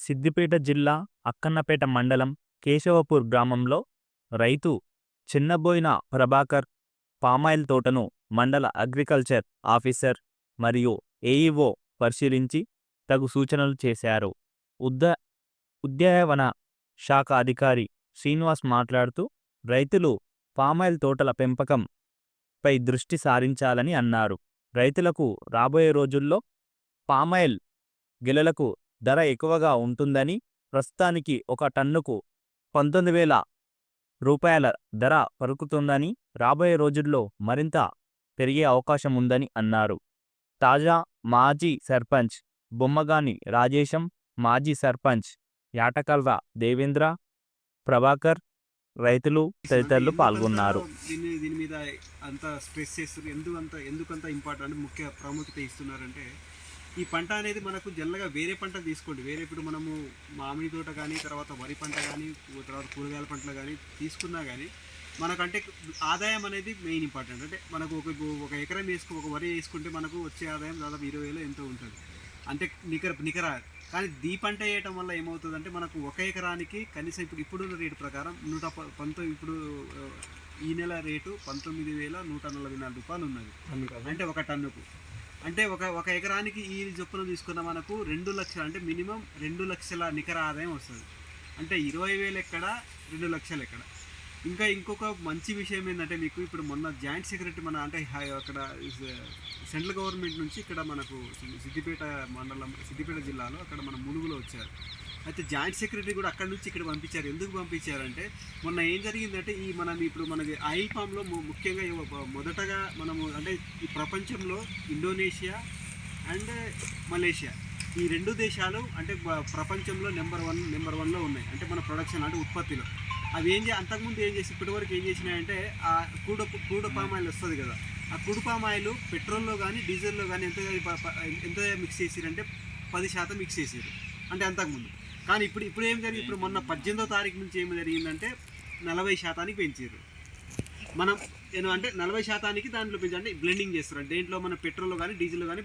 సిద్దిపేట జిల్లా అక్కన్నపేట మండలం కేశవపూర్ గ్రామంలో రైతు చిన్నబోయిన ప్రభాకర్ పామాయిల్ తోటను మండల అగ్రికల్చర్ ఆఫీసర్ మరియు ఏఈఓ పరిశీలించి తగు సూచనలు చేశారు. ఉద్ద ఉద్యానవన శాఖ అధికారి శ్రీనివాస్ మాట్లాడుతూ రైతులు పామాయిల్ తోటల పెంపకం పై దృష్టి సారించాలని అన్నారు. రైతులకు రాబోయే రోజుల్లో పామాయిల్ గిలలకు ధర ఎక్కువగా ఉంటుందని ప్రస్తుతానికి ఒక టన్నుకు పంతొమ్మిది వేల రూపాయల ధర పరుకుతుందని రాబోయే రోజుల్లో మరింత పెరిగే అవకాశం ఉందని అన్నారు. తాజా మాజీ సర్పంచ్ బొమ్మగాని రాజేశం మాజీ సర్పంచ్ యాటకల్వ దేవేంద్ర ప్రభాకర్ రైతులు తదితరులు పాల్గొన్నారు. దీని దీని మీద అంత స్ట్రెస్ చేస్తున్నారు. ఎందుకంత ఇంపార్టెంట్ ముఖ్య ప్రాముఖ్యత ఇస్తున్నారంటే ఈ పంట అనేది మనకు జనరల్గా వేరే పంట తీసుకోండి. వేరే ఇప్పుడు మనము మామిడి తోట కానీ తర్వాత వరి పంట కానీ తర్వాత కూరగాయల పంటలు కానీ తీసుకున్నా కానీ మనకంటే ఆదాయం అనేది మెయిన్ ఇంపార్టెంట్. అంటే మనకు ఒక ఒక ఎకరం వేసుకు ఒక వరి వేసుకుంటే మనకు వచ్చే ఆదాయం దాదాపు ఇరవై వేలు ఎంతో ఉంటుంది. అంటే నికర నికర. కానీ దీ పంట వేయటం వల్ల ఏమవుతుందంటే మనకు ఒక ఎకరానికి కనీసం ఇప్పుడు ఇప్పుడున్న రేటు ప్రకారం నూట పంతొమ్మిది ఇప్పుడు ఈ నెల రేటు పంతొమ్మిది వేల నూట నలభై నాలుగు రూపాయలు ఉన్నది. అంటే ఒక టన్నుకు. అంటే ఒక ఒక ఎకరానికి ఈ చొప్పున తీసుకున్న మనకు రెండు లక్షలు అంటే మినిమం రెండు లక్షల నికర ఆదాయం వస్తుంది. అంటే ఇరవై వేలు ఎక్కడ రెండు లక్షలు ఎక్కడ. ఇంకా ఇంకొక మంచి విషయం ఏంటంటే మీకు ఇప్పుడు మొన్న జాయింట్ సెక్రటరీ మన అంటే హై- అక్కడ సెంట్రల్ గవర్నమెంట్ నుంచి ఇక్కడ మనకు సిద్దిపేట మండలం సిద్దిపేట జిల్లాలో అక్కడ మన ములుగులో వచ్చారు. అయితే జాయింట్ సెక్రటరీ కూడా అక్కడ నుంచి ఇక్కడ పంపించారు. ఎందుకు పంపించారంటే మొన్న ఏం జరిగిందంటే ఈ మనం ఇప్పుడు మనకి ఆయిల్ పామ్లో ముఖ్యంగా మొదటగా మనము అంటే ఈ ప్రపంచంలో ఇండోనేషియా అండ్ మలేషియా. ఈ రెండు దేశాలు అంటే ప్రపంచంలో నెంబర్ వన్ నెంబర్ వన్లో ఉన్నాయి. అంటే మన ప్రొడక్షన్ అంటే ఉత్పత్తిలో. అవి ఏం చే అంతకుముందు ఏం చేసి ఇప్పటివరకు ఏం చేసినాయంటే ఆ కూడ కూడ ఆయిల్ వస్తుంది కదా. ఆ కుడు పామాయిల్ పెట్రోల్లో కానీ డీజిల్లో కానీ ఎంత ఎంత మిక్స్ చేసిరంటే పది శాతం మిక్స్ చేసారు అంటే అంతకుముందు కానీ ఇప్పుడు ఇప్పుడు ఏం జరిగింది? ఇప్పుడు మొన్న పద్దెనిమిదో తారీఖు నుంచి ఏమి జరిగిందంటే నలభై శాతానికి పెంచారు మనం అంటే నలభై శాతానికి దాంట్లో పెంచి అంటే బ్లెండింగ్ చేస్తారు దేంట్లో మన పెట్రోల్ కానీ డీజిల్ కానీ